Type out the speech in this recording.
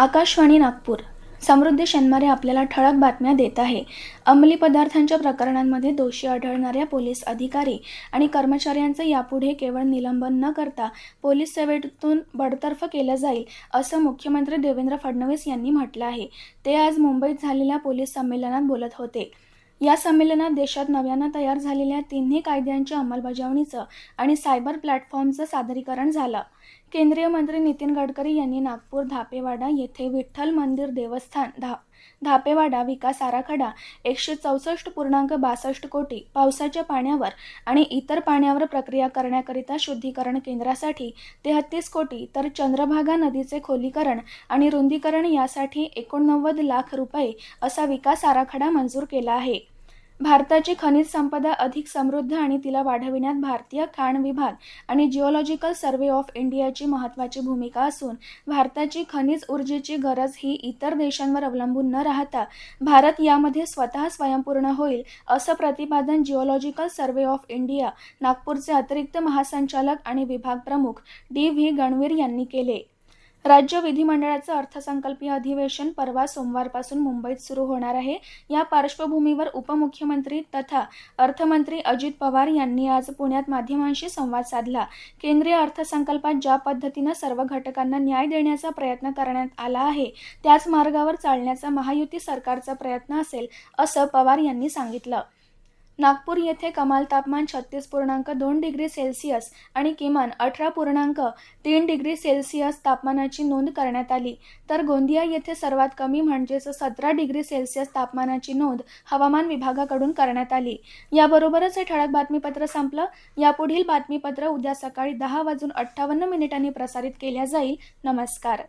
आकाशवाणी नागपूर. समृद्धी शनमारे आपल्याला ठळक बातम्या देत आहे. अंमली पदार्थांच्या प्रकरणांमध्ये दोषी आढळणाऱ्या पोलीस अधिकारी आणि कर्मचाऱ्यांचं यापुढे केवळ निलंबन न करता पोलीस सेवेतून बडतर्फ केलं जाईल असं मुख्यमंत्री देवेंद्र फडणवीस यांनी म्हटलं आहे. ते आज मुंबईत झालेल्या पोलीस संमेलनात बोलत होते. या संमेलनात देशात नव्यानं तयार झालेल्या तिन्ही कायद्यांच्या अंमलबजावणीचं आणि सायबर प्लॅटफॉर्मचं सादरीकरण झालं. केंद्रीय मंत्री नितीन गडकरी यांनी नागपूर धापेवाडा येथे विठ्ठल मंदिर देवस्थान धा धापेवाडा विकास आराखडा एकशे चौसष्ट पूर्णांक बासष्ट कोटी पावसाच्या पाण्यावर आणि इतर पाण्यावर प्रक्रिया करण्याकरिता शुद्धीकरण केंद्रासाठी तेहतीस कोटी तर चंद्रभागा नदीचे खोलीकरण आणि रुंदीकरण यासाठी एकोणनव्वद लाख रुपये असा विकास आराखडा मंजूर केला आहे. भारताची खनिज संपदा अधिक समृद्ध आणि तिला वाढविण्यात भारतीय खाण विभाग आणि जिओलॉजिकल सर्व्हे ऑफ इंडियाची महत्त्वाची भूमिका असून भारताची खनिज ऊर्जेची गरज ही इतर देशांवर अवलंबून न राहता भारत यामध्ये स्वतः स्वयंपूर्ण होईल असं प्रतिपादन जिओलॉजिकल सर्व्हे ऑफ इंडिया नागपूरचे अतिरिक्त महासंचालक आणि विभाग प्रमुख डी व्ही गणवीर यांनी केले. राज्य विधिमंडळाचं अर्थसंकल्पीय अधिवेशन परवा सोमवारपासून मुंबईत सुरू होणार आहे. या पार्श्वभूमीवर उपमुख्यमंत्री तथा अर्थमंत्री अजित पवार यांनी आज पुण्यात माध्यमांशी संवाद साधला. केंद्रीय अर्थसंकल्पात ज्या पद्धतीनं सर्व घटकांना न्याय देण्याचा प्रयत्न करण्यात आला आहे त्याच मार्गावर चालण्याचा महायुती सरकारचा प्रयत्न असेल असं पवार यांनी सांगितलं. नागपूर येथे कमाल तापमान छत्तीस पूर्णांक दोन डिग्री सेल्सिअस आणि किमान अठरा पूर्णांक तीन डिग्री सेल्सिअस तापमानाची नोंद करण्यात आली. तर गोंदिया येथे सर्वात कमी म्हणजेच सतरा डिग्री सेल्सिअस तापमानाची नोंद हवामान विभागाकडून करण्यात आली. याबरोबरच हे ठळक बातमीपत्र संपलं. यापुढील बातमीपत्र उद्या सकाळी दहा वाजून अठ्ठावन्न मिनिटांनी प्रसारित केल्या जाईल. नमस्कार.